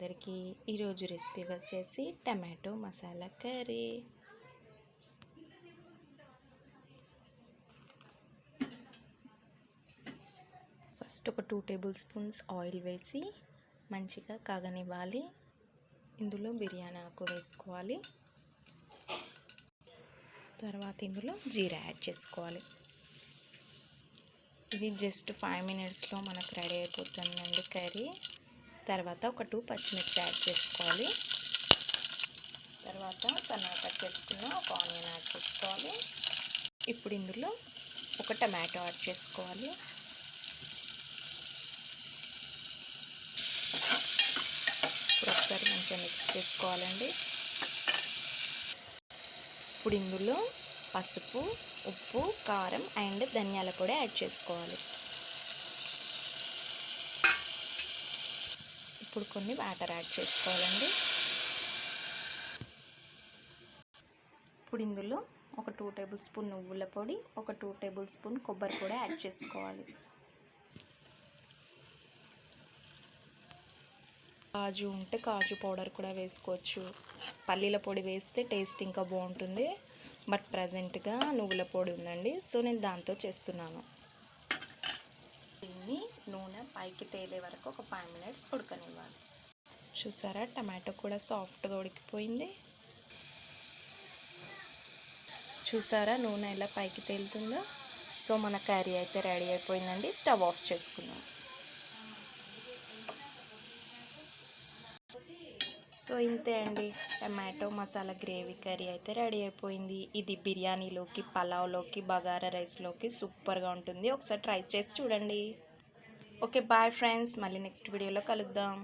అందరికీ ఈరోజు రెసిపీ వచ్చేసి టమాటో మసాలా కర్రీ. ఫస్ట్ ఒక టూ టేబుల్ స్పూన్స్ ఆయిల్ వేసి మంచిగా కాగనివ్వాలి. ఇందులో బిర్యానీ ఆకు వేసుకోవాలి. తర్వాత ఇందులో జీరా యాడ్ చేసుకోవాలి. ఇది జస్ట్ ఫైవ్ మినిట్స్లో మనకు రెడీ అయిపోతుందండి కర్రీ. తర్వాత ఒక టూ పచ్చిమిర్చి యాడ్ చేసుకోవాలి. తర్వాత సన్నగా కట్ చేసుకున్న ఒక ఆనియన్ యాడ్ చేసుకోవాలి. ఇప్పుడు ఇందులో ఒక టమాటో యాడ్ చేసుకోవాలి. ఇప్పుడు ఒకసారి మంచిగా మిక్స్ చేసుకోవాలండి. ఇప్పుడు ఇందులో పసుపు ఉప్పు కారం అండ్ ధనియాల పొడి యాడ్ చేసుకోవాలి. ఇప్పుడు కొన్ని వాటర్ యాడ్ చేసుకోవాలండి. ఇప్పుడు ఇందులో ఒక టూ టేబుల్ స్పూన్ నువ్వుల పొడి ఒక టూ టేబుల్ స్పూన్ కొబ్బరి పొడి యాడ్ చేసుకోవాలి. కాజు ఉంటే కాజు పౌడర్ కూడా వేసుకోవచ్చు. పల్లీల పొడి వేస్తే టేస్ట్ ఇంకా బాగుంటుంది. బట్ ప్రజెంట్గా నువ్వుల పొడి ఉందండి. సో నేను దాంతో చేస్తున్నాను. పైకి తేలే వరకు ఒక ఫైవ్ మినిట్స్ ఉడకనివ్వాలి. చూసారా? టమాటో కూడా సాఫ్ట్గా ఉడికిపోయింది. చూసారా? నూనె ఎలా పైకి తేలుతుందో? సో మన కర్రీ అయితే రెడీ అయిపోయిందండి. స్టవ్ ఆఫ్ చేసుకుందాం. సో ఇంతే అండి. టమాటో మసాలా గ్రేవీ కర్రీ అయితే రెడీ అయిపోయింది. ఇది బిర్యానీలోకి పలావ్లోకి బగారా రైస్లోకి సూపర్గా ఉంటుంది. ఒకసారి ట్రై చేసి చూడండి. ఓకే బాయ్ ఫ్రెండ్స్ మళ్ళీ నెక్స్ట్ వీడియోలో కలుద్దాం.